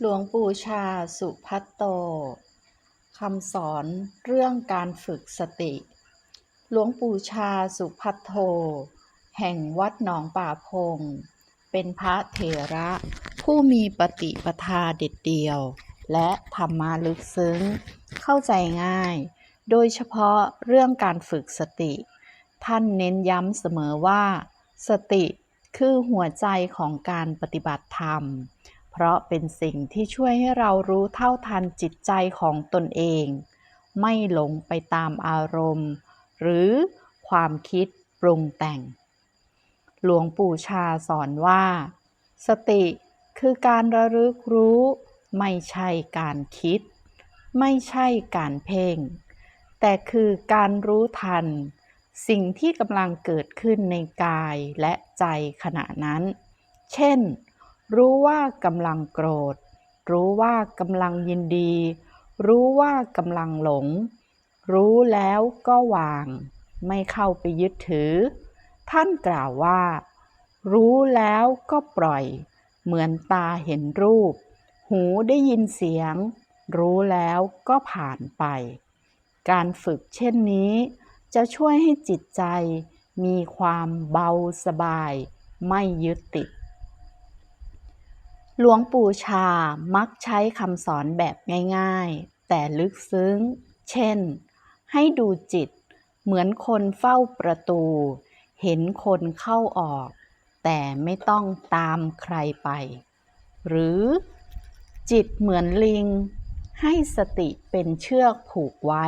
หลวงปู่ชาสุพัตโต คำสอนเรื่องการฝึกสติ หลวงปู่ชาสุพัตโตแห่งวัดหนองป่าพง เป็นพระเถระผู้มีปฏิปทาเด็ดเดี่ยว และธรรมาลึกซึ้ง เข้าใจง่าย โดยเฉพาะเรื่องการฝึกสติ ท่านเน้นย้ำเสมอว่า สติคือหัวใจของการปฏิบัติธรรม เพราะเป็นสิ่งที่ช่วยให้เรารู้เท่าทันจิตใจของตนเอง ไม่หลงไปตามอารมณ์ หรือความคิดปรุงแต่ง หลวงปู่ชาสอนว่า สติคือการระลึกรู้ ไม่ใช่การคิด ไม่ใช่การเพ่ง แต่คือการรู้ทัน สิ่งที่กำลังเกิดขึ้นในกายและใจขณะนั้น เช่น รู้ว่ากำลังโกรธ รู้ว่ากำลังยินดี รู้ว่ากำลังหลง รู้แล้วก็วาง ไม่เข้าไปยึดถือ ท่านกล่าวว่า รู้แล้วก็ปล่อย เหมือนตาเห็นรูป หูได้ยินเสียง รู้แล้วก็ผ่านไป การฝึกเช่นนี้ จะช่วยให้จิตใจมีความเบาสบาย ไม่ยึดติด หลวงปู่ชามักใช้คำสอนแบบง่ายๆ แต่ลึกซึ้ง เช่น ให้ดูจิต เหมือนคนเฝ้าประตู เห็นคนเข้าออก แต่ไม่ต้องตามใครไป หรือจิตเหมือนลิง ให้สติเป็นเชือกผูกไว้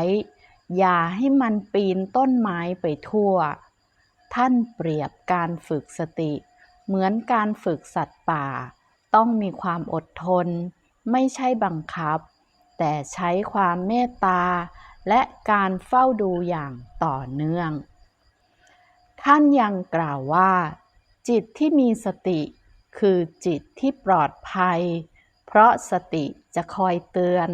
อย่าให้มันปีนต้นไม้ไปทั่ว ท่านเปรียบการฝึกสติ เหมือนการฝึกสัตว์ป่า ต้องมีความอดทน ไม่ใช่บังคับ แต่ใช้ความเมตตา และการเฝ้าดูอย่างต่อเนื่อง ท่านยังกล่าวว่า จิตที่มีสติคือจิตที่ปลอดภัย เพราะสติจะคอยเตือน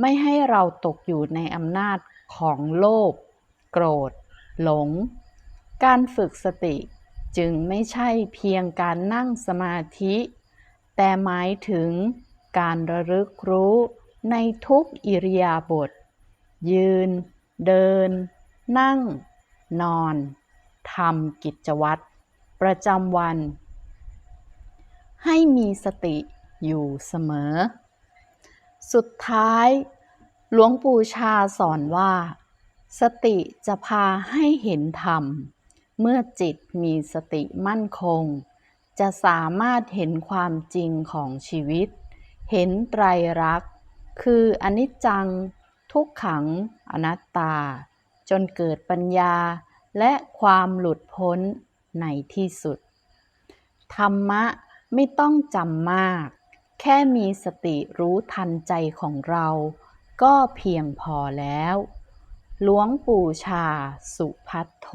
ไม่ให้เราตกอยู่ในอำนาจของโลภโกรธ หลง การฝึกสติจึงไม่ใช่เพียงการนั่งสมาธิ แต่หมายถึงการระลึกรู้ในทุกอิริยาบถยืน เดิน นั่ง นอนทำกิจวัตรประจำวัน ให้มีสติอยู่เสมอ สุดท้าย หลวงปู่ชาสอนว่า สติจะพาให้เห็นธรรม เมื่อจิตมีสติมั่นคง จะสามารถเห็นความจริงของชีวิต เห็นไตรลักษณ์ คืออนิจจัง ทุกขัง อนัตตา จนเกิดปัญญาและความหลุดพ้นในที่สุด ธรรมะไม่ต้องจำมาก แค่มีสติรู้ทันใจของเรา ก็เพียงพอแล้ว หลวงปู่ชาสุพัทโท